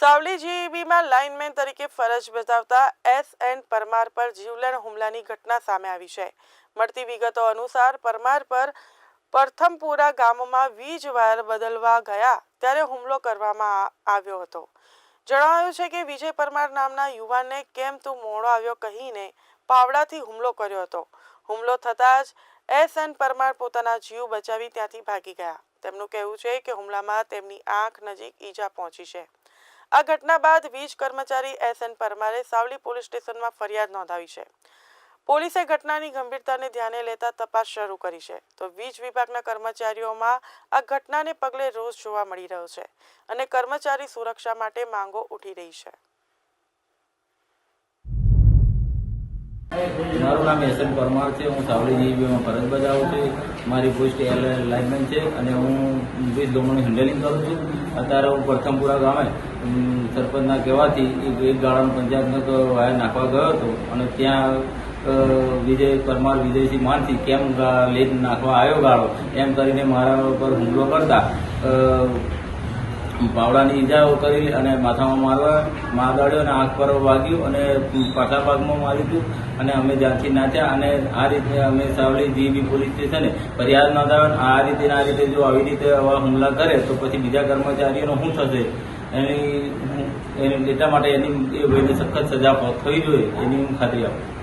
Savli જીઈબીમાં lineman તરીકે ફરજ બજાવતા એસ એન પરમાર પર જીવલેણ હુમલાની ઘટના સામે આવી છે. મળતી વિગતો અનુસાર પરમાર પર પ્રથમપુરા ગામમાં વીજ વાયર બદલવા ગયા ત્યારે હુમલો કરવામાં આવ્યો હતો. જણાવાયું છે કે વિજય પરમાર નામના યુવાનને કેમ તું મોડો આવ્યો કહીને પાવડાથી હુમલો કર્યો હતો. હુમલો થતાં જ એસ એન પરમાર પોતાના જીવ બચાવી ત્યાંથી ભાગી ગયા. તેમનું કહેવું છે કે હુમલામાં તેમની આંખ નજીક ઈજા પહોંચી છે. આ ઘટના બાદ વીજ કર્મચારી એસ એન પરમારે સાવલી પોલીસ સ્ટેશનમાં ફરિયાદ નોંધાવી છે. પોલીસે ઘટનાની ગંભીરતાને ધ્યાને લેતા તપાસ શરૂ કરી છે. તો વીજ વિભાગના કર્મચારીઓમાં આ ઘટનાને પગલે રોષ જોવા મળી રહ્યો છે અને કર્મચારી સુરક્ષા માટે માંગો ઉઠી રહી છે. મારું નામ એસ પરમાર છે, હું સાવલી જીબીમાં ફરજ બજાવું છું. મારી પોસ્ટ એલ લાઇનમેન છે અને હું વીજ ડોમોની હેન્ડલિંગ કરું છું. અત્યારે હું પ્રથમપુરા ગામે સરપંચના કહેવાથી એક ગાળાનો પંચાયતનો વાયર નાખવા ગયો હતો અને ત્યાં વિજય પરમાર વિજયસિંહ માનથી કેમ લેટ નાખવા આવ્યો ગાળો? એમ કરીને મારા ઉપર હુમલો કરતા પાવડાની ઈજાઓ કરી અને માથામાં મારવા માગાડ્યો અને આંખ પર વાગ્યું અને પાછા ભાગમાં માર્યું હતું. અને અમે જ્યાંથી નાચ્યા અને આ રીતે અમે સાવલી જીબી પોલીસ સ્ટેશને ફરિયાદ નોંધાવી આ રીતે આ રીતે જો આવી રીતે આવા હુમલા કરે તો પછી બીજા કર્મચારીઓનો શું થશે? એની એની એટલા માટે એની એ ભાઈને સખત સજા થવી જોઈએ, એની હું ખાતરી આપું.